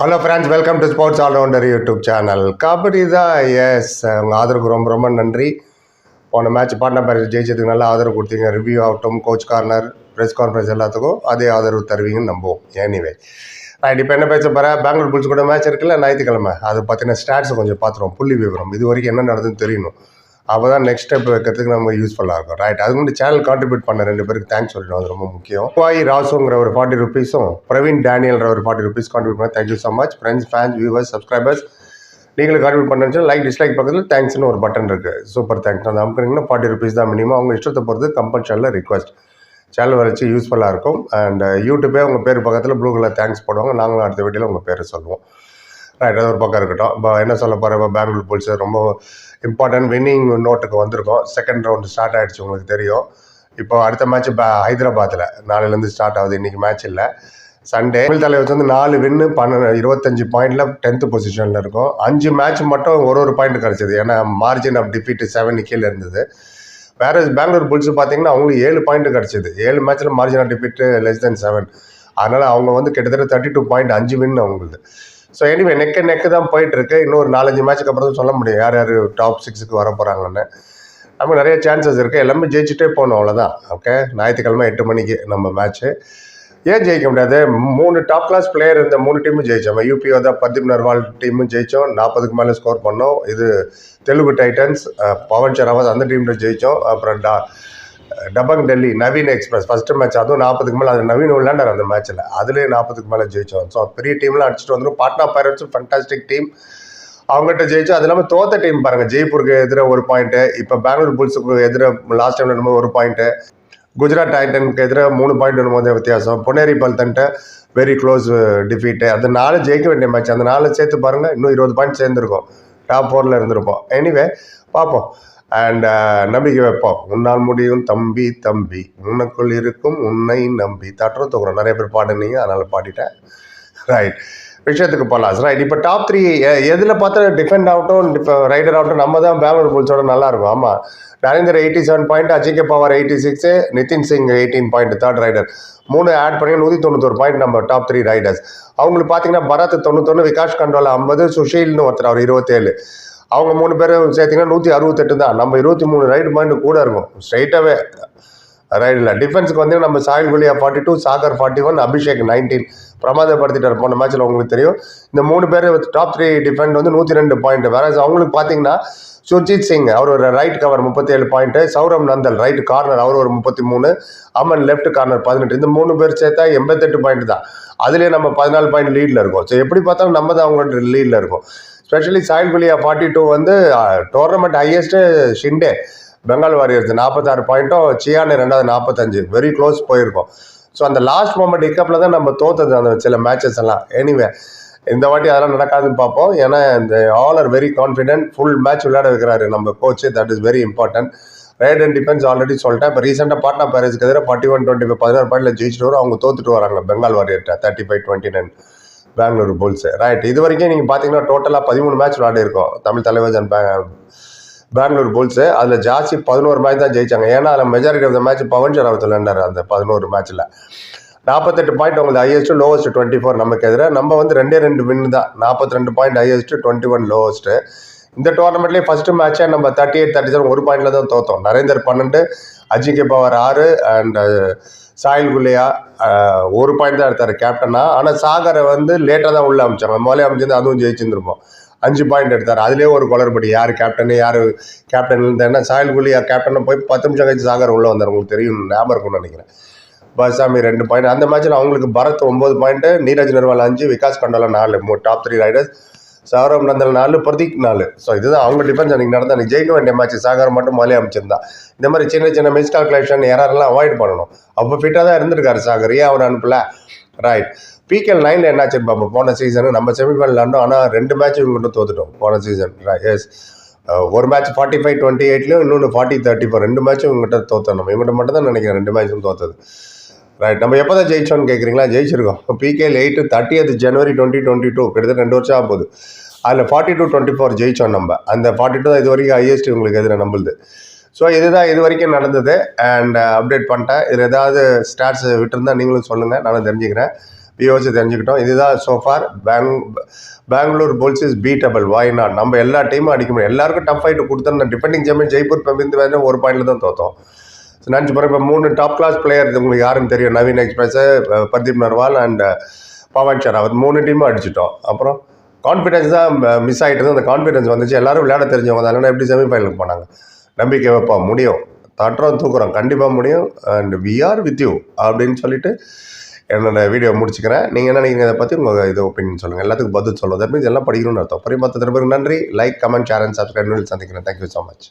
Hello friends welcome to sports allrounder YouTube channel kabaddi தான் எஸ் உங்கள் ஆதரவுக்கு ரொம்ப ரொம்ப நன்றி. போன மேட்ச் பாட்னா பேரஸ் ஜெயிச்சதுக்கு நல்லா ஆதரவு கொடுத்தீங்க. ரிவ்யூ ஆகட்டும் கோச் கார்னர் ப்ரெஸ் கான்ஃபரன்ஸ் எல்லாத்துக்கும் அதே ஆதரவு தருவீங்கன்னு நம்புவோம். எனிவே ரைட் இப்போ என்ன பேச போகிறேன் பெங்களூர் புல்ஸ் கூட மேட்ச் இருக்குல்ல ஞாயிற்றுக்கிழமை. அது பார்த்தீங்கன்னா ஸ்டாட்ஸை கொஞ்சம் பார்த்துருவோம். புள்ளி விவரம். இது வரைக்கும் என்ன நடந்ததுன்னு தெரியணும். அப்போ தான் நெக்ஸ்ட் ஸ்டெப் வைக்கிறதுக்கு நம்ம யூஸ்ஃபுல்லாக இருக்கும் ரைட் அது முன்னாடி சேனல் கான்ட்ரிபியூட் பண்ண ரெண்டு பேருக்கு தேங்க்ஸ் சொல்லணும். அது ரொம்ப முக்கியம். பாய் ராசுங்கிற ஒரு ஃபார்ட்டி ருபீஸும் பிரவீன் டேனியல்ங்கிற ஒரு ஃபார்ட்டி ருபீஸ் கான்ட்ரிபியூட் பண்ண thank you so much friends fans viewers subscribers நீங்களும் கான்ட்ரிபியூட் பண்ணுறது லைக் டிஸ்லைக் பக்கத்தில் தேங்க்ஸ்னு ஒரு பட்டன் இருக்குது சூப்பர் தேங்க்ஸ் அந்த அமுக்குறீங்கன்னா ஃபார்ட்டி ருபீஸ் தான் மினிமம் அவங்க இஷ்டத்தை பொறுத்து கம்பல்ஷனில் ரிக்வஸ்ட் சேனல் வரைச்சி யூஸ்ஃபுல்லாக இருக்கும். அண்ட் யூடியூபே உங்கள் பேர் பக்கத்தில் ப்ளூ கலர் தேங்க்ஸ் போடுவாங்க. நாங்களும் அடுத்த வீட்டில் உங்கள் பேரை சொல்லுவோம். ரைட் அது ஒரு பக்கம் இருக்கட்டும். இப்போ என்ன சொல்ல போகிற பெங்களூர் போலீஸ் ரொம்ப இம்பார்ட்டன்ட் வின்னிங் நோட்டுக்கு வந்திருக்கோம். செகண்ட் ரவுண்டு ஸ்டார்ட் ஆகிடுச்சு உங்களுக்கு தெரியும். இப்போ அடுத்த மேட்ச் இப்போ ஹைதராபாத்தில் நாளையிலேருந்து ஸ்டார்ட் ஆகுது. இன்றைக்கி மேட்ச் இல்லை. சண்டே தமிழ் தலைவர் வந்து நாலு வின்னு பன்னெண்டு இருபத்தஞ்சு பாயிண்டில் டென்த்து பொசிஷனில் இருக்கும். அஞ்சு மேட்ச் மட்டும் ஒரு ஒரு பாயிண்ட் கிடச்சிது. ஏன்னா மார்ஜின் ஆஃப் டிஃபீட் செவன் கீழே இருந்தது. வேற பெங்களூர் புல்ஸ் பார்த்தீங்கன்னா அவங்களுக்கு ஏழு பாயிண்ட் கிடச்சிது. ஏழு மேட்ச்சில் margin of defeat less than seven அதனால் அவங்க வந்து கிட்டத்தட்ட தேர்ட்டி டூ பாயிண்ட் அஞ்சு வின் அவங்களுக்கு ஸோ எனிவே நெக்க நெக்கு தான் போயிட்டு இருக்கு இன்னும் ஒரு நாலஞ்சு மேட்ச்சுக்கு அப்புறம் தான் சொல்ல முடியும். யார் யார் டாப் சிக்ஸுக்கு வர போகிறாங்கன்னு நமக்கு நிறைய சான்சஸ் இருக்குது எல்லாமே ஜெயிச்சுட்டே போகணும் அவ்வளோதான் ஓகே ஞாயிற்றுக்கிழமை எட்டு மணிக்கு நம்ம மேட்ச்சு ஏன் ஜெயிக்க முடியாது? மூணு டாப் கிளாஸ் பிளேயர் இந்த மூணு டீமும் ஜெயிச்சோம். யூபிஓ தான் பர்தீப் நர்வால் டீமும் ஜெயித்தோம் நாற்பதுக்கு மேலே ஸ்கோர் பண்ணோம். இது தெலுங்கு டைட்டன்ஸ் பவன் ஷராவத் அந்த டீமில் ஜெயித்தோம் அப்புறம் டா Dabang Delhi Naveen express. First match அதுவும் நாற்பதுக்கு மேலே. அது நவீன் விளையாண்டார் அந்த மேட்ச்சில் அதுலேயே நாற்பதுக்கு மேலே ஜெயித்தோம் ஸோ பெரிய டீம்லாம் அடிச்சுட்டு வந்துடும் பாட்னா பைரட்ஸும் ஃபண்டாஸ்டிக் டீம் அவங்ககிட்ட ஜெயிச்சு அது இல்லாமல் தோத்த டீம் பாருங்கள் ஜெய்ப்பூருக்கு எதிராக ஒரு பாயிண்ட்டு இப்போ பெங்களூர் புல்ஸுக்கு எதிராக லாஸ்ட் டைம் என்னமோ ஒரு பாயிண்ட்டு குஜராத் டைட்டனுக்கு எதிராக மூணு பாயிண்ட் என்னமோ வித்தியாசம். பொன்னேரி பல்தன்ட்ட வெரி க்ளோஸ் டிஃபீட்டு அந்த நாலு ஜெயிக்க வேண்டிய மேட்ச் அந்த நாலு சேர்த்து பாருங்கள் இன்னும் இருபது பாயிண்ட் சேர்ந்துருக்கும். டாப் ஃபோரில் இருந்திருப்போம். எனிவே பார்ப்போம். அண்ட் uh, நம்பிக்கை வைப்போம். உன்னால் முடியும் தம்பி தம்பி. உனக்குள் இருக்கும் உன்னை நம்பி. தட்டுறோம் தூக்குறோம் நிறைய பேர் பாடுனீங்க அதனால் பாடிட்டேன். ரைட் விஷயத்துக்கு போகலாம் ரைட் இப்போ டாப் த்ரீ எதில் பார்த்தா டிஃபெண்ட் ஆகட்டும் இப்போ ரைடர் ஆகட்டும் நம்ம தான் பெங்களூர் புல்ஸோட நல்லா இருக்கும். ஆமாம் Narender eighty seven point அஜிகே power eighty six Nitin Singh eighteen point third raider மூணு ஆட் பண்ணி நூற்றி தொண்ணூத்தொரு பாயிண்ட் நம்ம டாப் த்ரீ ரைடர்ஸ் அவங்களுக்கு பார்த்தீங்கன்னா பரத் தொண்ணூத்தொன்று விகாஷ் கண்டோலா ஐம்பது சுஷீல்னு ஒருத்தர் அவர் இருபத்தேழு. அவங்க மூணு பேரும் சேர்த்திங்கன்னா நூற்றி அறுபத்தெட்டு தான். நம்ம இருபத்தி மூணு ரைடு பாயிண்ட் கூட இருக்கும். ஸ்ட்ரைட்டாகவே ரைடில் டிஃபென்ஸுக்கு வந்து நம்ம Sahil Gulia forty two Sagar forty one Abhishek nineteen பிரமாதப்படுத்திட்டார். போன மேட்ச்சில் உங்களுக்கு தெரியும். இந்த மூணு பேர் டாப் த்ரீ டிஃபெண்ட் வந்து நூற்றி ரெண்டு பாயிண்ட் வேற அவங்களுக்கு பார்த்தீங்கன்னா சுர்ஜித் சிங் அவர் ஒரு ரைட் கவர் முப்பத்தி ஏழு point Sourav Nandal right corner அவர் ஒரு முப்பத்தி மூணு. அமன் லெஃப்ட் கார்னர் பதினெட்டு. இந்த மூணு பேர் சேர்த்தா எண்பத்தெட்டு பாயிண்ட் தான். அதுலேயே நம்ம பதினாலு பாயிண்ட் லீடில் இருக்கும். ஸோ எப்படி பார்த்தாலும் நம்ம தான் அவங்களோட லீடில் இருக்கும். Specially Sahil Gulia forty two வந்து tournament highest Shinde Bengal warriors நாற்பத்தாறு பாயிண்ட்டும் சியானு ரெண்டாவது நாற்பத்தஞ்சு வெரி க்ளோஸ் போயிருக்கோம். ஸோ அந்த லாஸ்ட் மூமெண்ட் இக்கப்பில் தான் நம்ம தோத்தது அந்த சில மேட்சஸ் எல்லாம். எனிவே இந்த வாட்டி அதெல்லாம் நடக்காதுன்னு பார்ப்போம். ஏன்னா இந்த all are very confident full match விளையாட வைக்கிறாரு நம்ம coach that is very important right and defence already சொல்லிட்டேன். இப்போ ரீசெண்டாக பாட்னா பேரஸ்க்கு எதிராக ஃபார்ட்டி ஒன் டுவெண்ட்டி ஃபைவ் பதினாறு பாயிண்ட்ல ஜெயிச்சிட்டு வரும். அவங்க தோத்துட்டு வராங்க Bengal வாரியர்கிட்ட thirty five twenty nine Bengaluru bulls. Right இது வரைக்கும் நீங்கள் பார்த்தீங்கன்னா டோட்டலாக பதிமூணு மேட்ச் விளாடிருக்கோம் தமிழ் தலைவர் அண்ட் பெங்களூர் புல்ஸு. அதில் ஜாஸ்தி பதினோரு மேட்ச் தான் ஜெயிச்சாங்க. ஏன்னா அதில் majority of the match Pawan Sehrawat விளையாண்டார் அந்த பதினோரு மேட்ச்சில் நாற்பத்தெட்டு பாயிண்ட் உங்களுக்கு ஹையஸ்ட்டு லோவஸ்ட் டுவெண்ட்டி ஃபோர் நமக்கு எதிராக நம்ம வந்து ரெண்டே ரெண்டு வின் தான். நாற்பத்தி ரெண்டு point highest twenty one lowest இந்த டோர்னமெண்ட்லேயே ஃபஸ்ட்டு மேட்ச்சே நம்ம தேர்ட்டி எயிட் தேர்ட்டி செவன் ஒரு பாயிண்டில் தான் தோத்தோம். நரேந்தர் பன்னெண்டு அஜிங்கே பவர் ஆறு அண்ட் சாயில் குல்லையா ஒரு பாயிண்ட் தான் எடுத்தார் கேப்டனா ஆனால் சாகரை வந்து லேட்டாக தான் உள்ளே அமைச்சாங்க. முதலே அமைச்சிருந்து அதுவும் ஜெயிச்சிருந்துருப்போம். அஞ்சு பாயிண்ட் எடுத்தார். அதுலேயே ஒரு குளறுபடி. யார் கேப்டனு யார் கேப்டன் இருந்தேன்னா சாயில் குலியா கேப்டனை போய் பத்து நிமிஷம் கழிச்சு சாகர் உள்ளே வந்தார். உங்களுக்கு தெரியும் ஞாபகம் இருக்கும்னு நினைக்கிறேன். பசாமி ரெண்டு பாயிண்ட் அந்த மேட்ச்சில் அவங்களுக்கு பரத் ஒம்பது பாயிண்ட்டு நீரஜ் நர்வால் அஞ்சு விகாஸ் கண்டாலா நாலு. டாப் த்ரீ ரைடர்ஸ் சாகரம் நடந்த நாலு பிரதீக் நாலு. ஸோ இதுதான் அவங்க டிஃபென்ஸ் அன்றைக்கி நடந்த அன்றைக்கி ஜெயிக்க வேண்டிய மேட்ச் சாகர் மட்டும் மாலே அமைச்சிருந்தா. இந்த மாதிரி சின்ன சின்ன மிஸ் கால்குலேஷன் யாரெல்லாம் அவாய்ட் பண்ணணும்? அப்போ ஃபிட்டாக தான் இருந்திருக்காரு சாகர். ஏன் அவர் அனுப்பல? ரைட் பிகேஎல் நைனில் என்னாச்சுன்னு பார்ப்போம் போன சீசனு நம்ம செமிஃபைனல் விளாண்டோம். ஆனால் ரெண்டு மேட்ச் இவங்க தோத்துட்டோம் போன சீசன் எஸ் ஒரு மேட்ச் ஃபார்ட்டி ஃபைவ் டுவெண்ட்டி எயிட்லையும் இன்னொன்று ஃபார்ட்டி தேர்ட்டி ஃபோர் ரெண்டு மேட்ச்சும் இவங்ககிட்ட தோத்தணும். இவங்ககிட்ட மட்டும் தான் நினைக்கிறேன். ரெண்டு மேட்ச்சும் தோத்தது. ரைட் நம்ம எப்போ தான் ஜெயிச்சோன்னு கேட்குறீங்களா ஜெயிச்சிருக்கோம் PKL eight thirtieth January twenty twenty two கிட்டத்தட்ட ரெண்டு வருஷம் ஆகுது அதில் ஃபார்ட்டி டூ டுவெண்ட்டி ஃபோர் ஜெயிச்சோம் நம்ம. அந்த ஃபார்ட்டி டூ இது வரைக்கும் ஹையஸ்ட் உங்களுக்கு எதிராக நம்மளுது ஸோ இதுதான் இது வரைக்கும் நடந்தது. அண்ட் அப்டேட் uh, பண்ணிட்டேன். இதில் ஏதாவது ஸ்டாட்ஸ் விட்டுருந்தா நீங்களும் சொல்லுங்கள் நானும் தெரிஞ்சுக்கிறேன். வியூவர்ஸ் தெரிஞ்சுக்கிட்டோம். இதுதான் so far bang Bengaluru bulls is beatable why not நம்ம எல்லா டீமும் அடிக்க முடியும். எல்லாருக்கும் டஃப் ஃபைட்டு கொடுத்தோம் டிஃபெண்டிங் சாம்பியன் ஜெய்ப்பூர் பம்பிந்து வேணும் ஒரு பாயிண்டில் தான் தோத்தோம். நினச்சி போகிற இப்போ மூணு டாப் கிளாஸ் பிளேயர் உங்களுக்கு யாருன்னு தெரியும். நவீன் எக்ஸ்பிரஸ்ஸு பர்தீப் நர்வால் அண்ட் பவன் ஷராவத் மூணு டீமும் அடிச்சிட்டோம். அப்புறம் கான்ஃபிடென்ஸ் தான் மிஸ் ஆகிட்டு அந்த கான்ஃபிடென்ஸ் வந்துச்சு. எல்லாரும் விளையாட தெரிஞ்சவங்க அதனால் எப்படி செமிஃபைனலுக்கு போனாங்க? நம்பிக்கை வைப்போம். முடியும். தட்டுறோம் தூக்குறோம். கண்டிப்பாக முடியும். And we are with you அப்படின்னு சொல்லிட்டு என்னோட வீடியோ முடிச்சுக்கிறேன். நீங்கள் என்ன நினைக்கிறீங்க? இதை பற்றி உங்கள் இது ஒப்பீனியன் சொல்லுங்கள் எல்லாத்துக்கும் பதில் சொல்லுவோம். தட் மீன்ஸ் எல்லாம் படிக்கணும்னு அர்த்தம். பரிமாற்ற திரும்ப நன்றி. Like comment share and subscribe சந்திக்கிறேன். Thank you so much